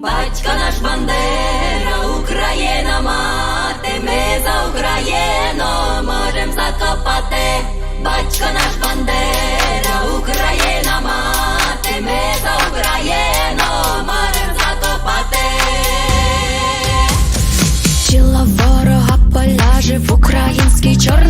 Батько наш Бандера, Україна мати, ми за Україну можем закопати. Батько наш Бандера, Україна мати, ми за Україну можем закопати. Тіла ворога поляже в український чорнозем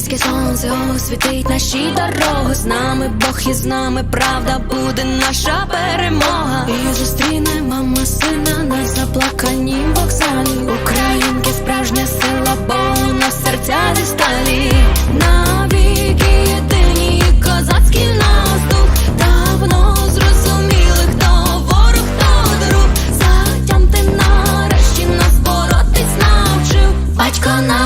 Українське сонце освітить наші дороги з нами, Бог і з нами, правда буде наша перемога. І зустріне мама сина на заплаканім вокзалі. Українки справжня сила, бо на нас серця зі сталі. Навіки єдині козацькі наступ давно зрозуміли, хто ворог, хто друг. Затямти нарешті нас боротись навчив. Батько на.